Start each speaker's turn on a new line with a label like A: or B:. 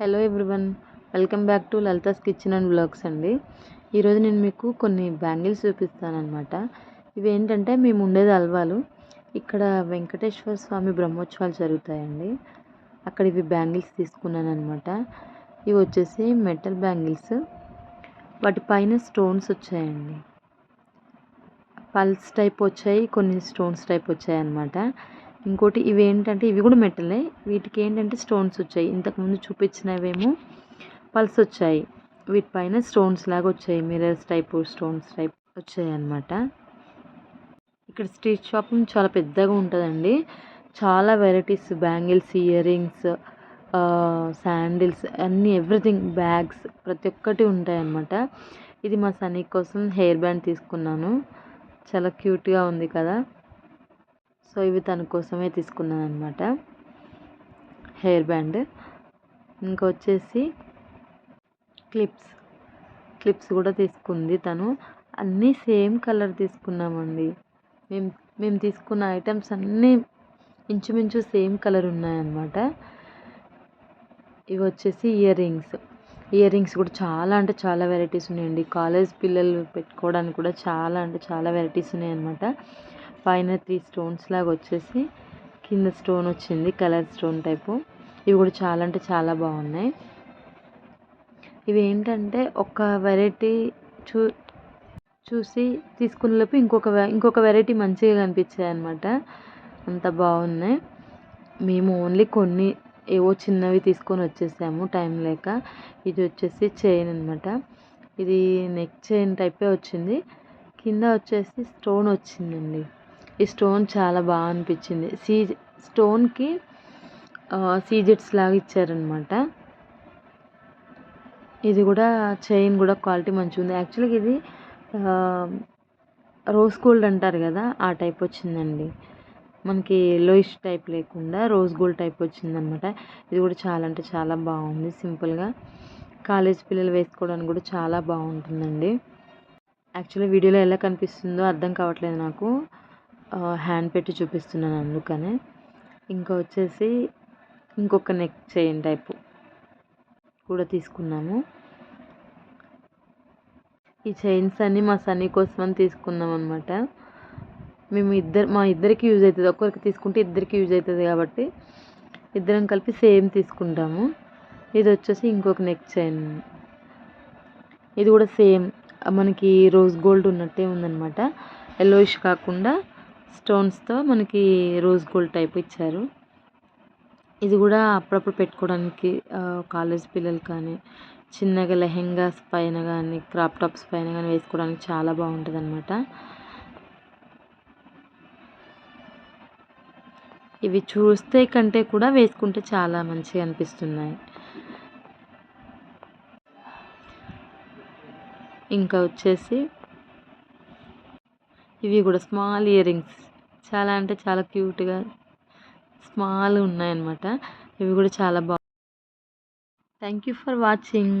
A: Hello everyone welcome back to Lalitha's kitchen and vlogs అండి. ఈరోజు నేను మీకు కొన్ని బ్యాంగిల్స్ చూపిస్తానమాట ఇవేంటంటే మేము ఉండేది అల్వాలు. ఇక్కడ వెంకటేశ్వర స్వామి బ్రహ్మోత్సవాలు జరుగుతాయండి. అక్కడ ఇవి బ్యాంగిల్స్ తీసుకున్నాను అనమాట ఇవి వచ్చేసి మెటల్ బ్యాంగిల్స్. వాటి పైన స్టోన్స్ వచ్చాయండి. పల్స్ టైప్ వచ్చాయి కొన్ని స్టోన్స్ టైప్ వచ్చాయి అనమాట ఇంకోటి ఇవి ఏంటంటే ఇవి కూడా మెటలే. వీటికి ఏంటంటే స్టోన్స్ వచ్చాయి. ఇంతకుముందు చూపించినవేమో పల్స్ వచ్చాయి. వీటిపైన స్టోన్స్ లాగా వచ్చాయి. మిరర్స్ టైపు స్టోన్స్ టైప్ వచ్చాయి అన్నమాట. ఇక్కడ స్ట్రీట్ షాపింగ్ చాలా పెద్దగా ఉంటుందండి. చాలా varieties bangles earrings sandals అన్నీ ఎవ్రీథింగ్ బ్యాగ్స్ ప్రతి ఒక్కటి ఉంటాయి అన్నమాట. ఇది మా సనీ కోసం హెయిర్ బ్యాండ్ తీసుకున్నాను. చాలా క్యూట్గా ఉంది కదా. సో ఇవి తన కోసమే తీసుకున్నాను అనమాట హెయిర్ బ్యాండ్. ఇంకొచ్చేసి క్లిప్స్. క్లిప్స్ కూడా తీసుకుంది తను. అన్నీ సేమ్ కలర్ తీసుకున్నామండి. మేము మేము తీసుకున్న ఐటమ్స్ అన్నీ ఇంచుమించు సేమ్ కలర్ ఉన్నాయన్నమాట. ఇవి వచ్చేసి ఇయర్ రింగ్స్ ఇయర్ రింగ్స్ కూడా చాలా అంటే చాలా వెరైటీస్ ఉన్నాయండి. కాలేజ్ పిల్లలు పెట్టుకోవడానికి కూడా చాలా అంటే చాలా వెరైటీస్ ఉన్నాయన్నమాట. పైన త్రీ స్టోన్స్ లాగా వచ్చేసి కింద స్టోన్ వచ్చింది కలర్ స్టోన్ టైపు. ఇవి కూడా చాలా అంటే చాలా బాగున్నాయి. ఇవి ఏంటంటే ఒక వెరైటీ చూ చూసి తీసుకునేలోపు ఇంకొక ఇంకొక వెరైటీ మంచిగా కనిపించాయి అనమాట అంత బాగున్నాయి. మేము ఓన్లీ కొన్ని ఏవో చిన్నవి తీసుకొని వచ్చేసాము టైం లేక. ఇది వచ్చేసి చైన్ అనమాట ఇది నెక్ చైన్ టైపే వచ్చింది. కింద వచ్చేసి స్టోన్ వచ్చిందండి. ఈ స్టోన్ చాలా బాగా అనిపించింది. సీ స్టోన్కి సీజెట్స్ లాగా ఇచ్చారనమాట ఇది కూడా చైన్ కూడా క్వాలిటీ మంచిగా ఉంది. యాక్చువల్గా ఇది రోజ్ గోల్డ్ అంటారు కదా ఆ టైప్ వచ్చిందండి. మనకి లోయిష్ టైప్ లేకుండా రోజ్ గోల్డ్ టైప్ వచ్చిందనమాట ఇది కూడా చాలా అంటే చాలా బాగుంది. సింపుల్గా కాలేజ్ పిల్లలు వేసుకోవడానికి కూడా చాలా బాగుంటుందండి. యాక్చువల్లీ వీడియోలో ఎలా కనిపిస్తుందో అర్థం కావట్లేదు నాకు. హ్యాండ్ పెట్టి చూపిస్తున్నాను అందుకనే. ఇంకా వచ్చేసి ఇంకొక నెక్ చైన్ టైపు కూడా తీసుకున్నాము. ఈ చైన్స్ అన్నీ మా సన్నీ కోసం అని తీసుకున్నాం అనమాట మేము ఇద్దరు మా ఇద్దరికి యూజ్ అవుతుంది ఒక్కరికి తీసుకుంటే ఇద్దరికి యూజ్ అవుతుంది కాబట్టి ఇద్దరం కలిపి సేమ్ తీసుకుంటాము. ఇది వచ్చేసి ఇంకొక నెక్ చైన్ ఇది కూడా సేమ్ మనకి రోజ్ గోల్డ్ ఉన్నట్టే ఉందన్నమాట. ఎల్లోయిష్ కాకుండా స్టోన్స్తో మనకి రోజ్ గోల్డ్ టైప్ ఇచ్చారు. ఇది కూడా అప్పుడప్పుడు పెట్టుకోవడానికి కాలేజ్ పిల్లలు కానీ చిన్నగా లెహెంగాస్ పైన కానీ క్రాప్ టాప్స్ పైన కానీ వేసుకోవడానికి చాలా బాగుంటుంది అనమాట ఇవి చూస్తే కంటే కూడా వేసుకుంటే చాలా మంచిగా అనిపిస్తున్నాయి. ఇంకా వచ్చేసి ఇవి కూడా స్మాల్ ఇయర్ రింగ్స్. చాలా అంటే చాలా క్యూట్గా స్మాల్ ఉన్నాయన్నమాట. ఇవి కూడా చాలా బాగు థ్యాంక్ యూ ఫర్ వాచింగ్